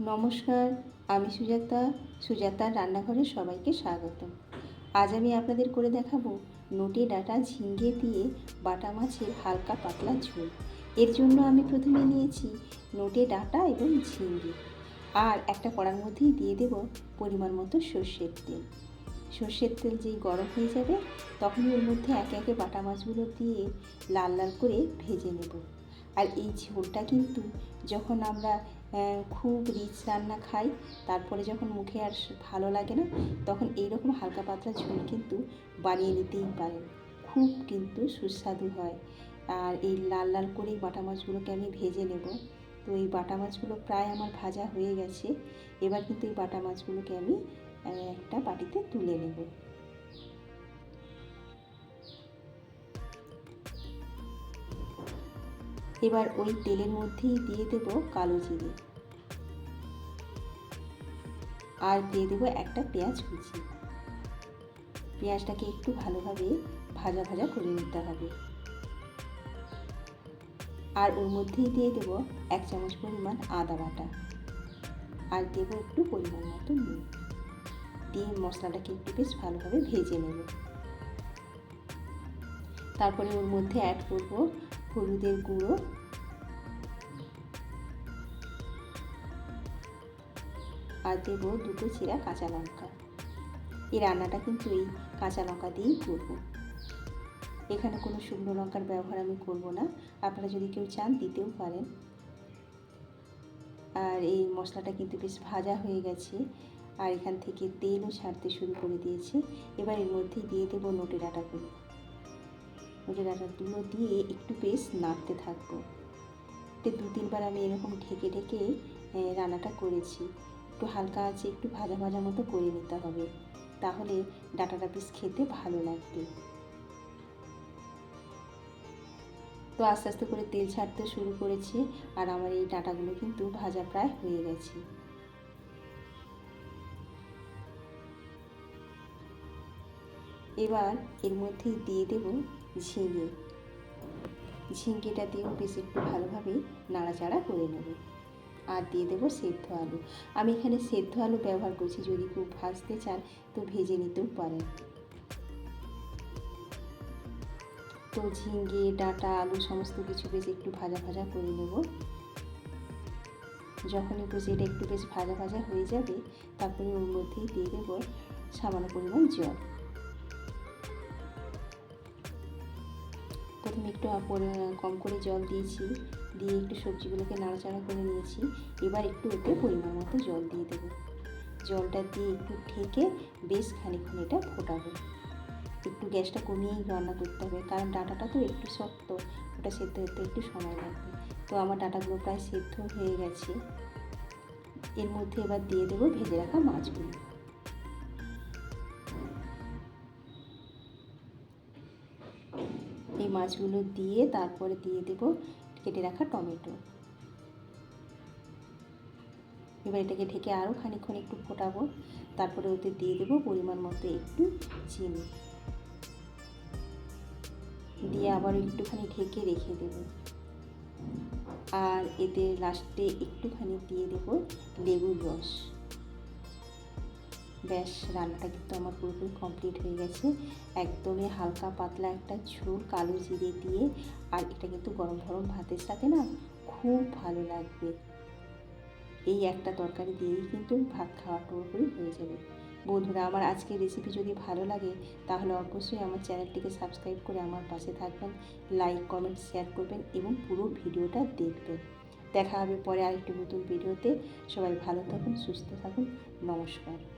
নমস্কার, আমি সুজাতা, সুজাতার রান্নাঘরে সবাইকে স্বাগত আজ আমি আপনাদের করে দেখাবো নোটে ডাটা ঝিঙ্গে দিয়ে বাটা মাছের হালকা পাতলা ঝোল। এর জন্য আমি প্রথমে নিয়েছি নোটে ডাটা এবং ঝিঙ্গে আর একটা কড়ার মধ্যেই দিয়ে দেব পরিমাণ মতো সর্ষের তেল। সর্ষের তেল যেই গরম হয়ে যাবে, তখনই ওর মধ্যে একে একে বাটা মাছগুলো দিয়ে লাল লাল করে ভেজে নেব। আর এই ঝোলটা কিন্তু যখন আমরা খুব রিচ রান্না খাই। তারপরে যখন মুখে আর ভালো লাগে না, তখন এইরকম হালকা পাতলা ঝোল কিন্তু বানিয়ে নিতেই পারেন। খুব কিন্তু সুস্বাদু হয়। আর এই লাল লাল করেই বাটা মাছগুলোকে আমি ভেজে নেব। তো এই বাটা মাছগুলো প্রায় আমার ভাজা হয়ে গেছে। এবার কিন্তু এই বাটা মাছগুলোকে আমি একটা বাটিতে তুলে নেব। এবার ওই তেলের মধ্যেই দিয়ে দেব কালো জিরে। আর দিয়ে দেবো একটা পেঁয়াজ কুচি। পেঁয়াজটাকে একটু ভালোভাবে ভাজা ভাজা করে নিতে হবে। আর ওর মধ্যেই দিয়ে দেব এক চামচ পরিমাণ আদা বাটা। আর দেব একটু পরিমাণ মতো নুন। দিয়ে মশলাটাকে একটু বেশ ভালোভাবে ভেজে নেব। তারপরে ওর মধ্যে অ্যাড করব হলুদের গুঁড়ো আর দেবো দুটো চিরা কাঁচা লঙ্কা। এই রান্নাটা কিন্তু এই কাঁচা লঙ্কা দিয়েই করব। এখানে কোনো শুকনো লঙ্কার ব্যবহার আমি করব না। আপনারা যদি কেউ চান, দিতেও পারেন। আর এই মশলাটা কিন্তু বেশ ভাজা হয়ে গেছে। আর এখান থেকে তেলও ছাড়তে শুরু করে দিয়েছে। এবার এর মধ্যে দিয়ে দেবো নোটে ডাঁটাগুলো নোটে ডাঁটাগুলো দিয়ে একটু বেশ নাড়তে থাকব। দু তিনবার আমি এরকম ঢেকে ঢেকে রান্নাটা করেছি। একটু হালকা আছে, একটু ভাজা ভাজা মতো করে নিতে হবে। তাহলে ডাটাটা পিস খেতে ভালো লাগবে। তো আস্তে আস্তে করে তেল ছাড়তে শুরু করেছে আর আমার এই ডাটাগুলো কিন্তু ভাজা প্রায় হয়ে গেছে। এবার এর মধ্যে দিয়ে দেব ঝিঙে। ঝিঙ্গেটা দিয়েও বেশ একটু ভালোভাবে নাড়াচাড়া করে নেব। আর দিয়ে দেবো সেদ্ধ আলু। আমি এখানে সেদ্ধ আলু ব্যবহার করছি, যদি খুব ভাজতে চান তো ভেজে নিতেও পারেন। তো ঝিঙ্গে ডাঁটা, আলু সমস্ত কিছু বেশ একটু ভাজা ভাজা করে নেব। যখনই বুঝি এটা একটু বেশ ভাজা ভাজা হয়ে যাবে, তারপরে ওর মধ্যেই দিয়ে দেবো সামান্য পরিমাণ জল। প্রথমে একটু কম করে জল দিয়েছি। দিয়ে একটু সবজিগুলোকে নাড়াচাড়া করে নিয়েছি। এবার একটু ওতে পরিমাণ মতো জল দিয়ে দেবো। জলটা দিয়ে একটু ঢেকে বেশ খানিক্ষণ এটা ফোটাবো। একটু গ্যাসটা কমিয়েই রান্না করতে হবে, কারণ ডাটাটা তো একটু শক্ত, ওটা সেদ্ধ হতে একটু সময় লাগবে। তো আমার ডাটাগুলো প্রায় সেদ্ধ হয়ে গেছে। এর মধ্যে এবার দিয়ে দেবো ভেজে রাখা মাছগুলো। এই মাছগুলো দিয়ে তারপরে দিয়ে দেব কেটে রাখা টমেটো। এবার এটাকে ঢেকে আরও খানিক্ষণ একটু ফোটাবো। তারপরে ওতে দিয়ে দেবো পরিমাণ মতো একটু চিনি। দিয়ে আবার একটুখানি ঢেকে রেখে দেবো। আর এতে লাস্টে একটুখানি দিয়ে দেবো লেবুর রস। ব্যাস রান্নাটা কিন্তু আমার পুরোপুরি কমপ্লিট হয়ে গেছে। একদমই হালকা পাতলা একটা ঝোল, কালো জিরে দিয়ে। আর এটা কিন্তু গরম গরম ভাতের সাথে না খুব ভালো লাগবে। এই একটা তরকারি দিয়েই কিন্তু ভাত খাওয়া পুরোপুরি হয়ে যাবে। বন্ধুরা, আমার আজকের রেসিপি যদি ভালো লাগে, তাহলে অবশ্যই আমার চ্যানেলটিকে সাবস্ক্রাইব করে আমার পাশে থাকবেন লাইক কমেন্ট শেয়ার করবেন এবং পুরো ভিডিওটা দেখবেন। দেখা হবে পরে আরেকটি নতুন ভিডিওতে। সবাই ভালো থাকুন, সুস্থ থাকুন। নমস্কার।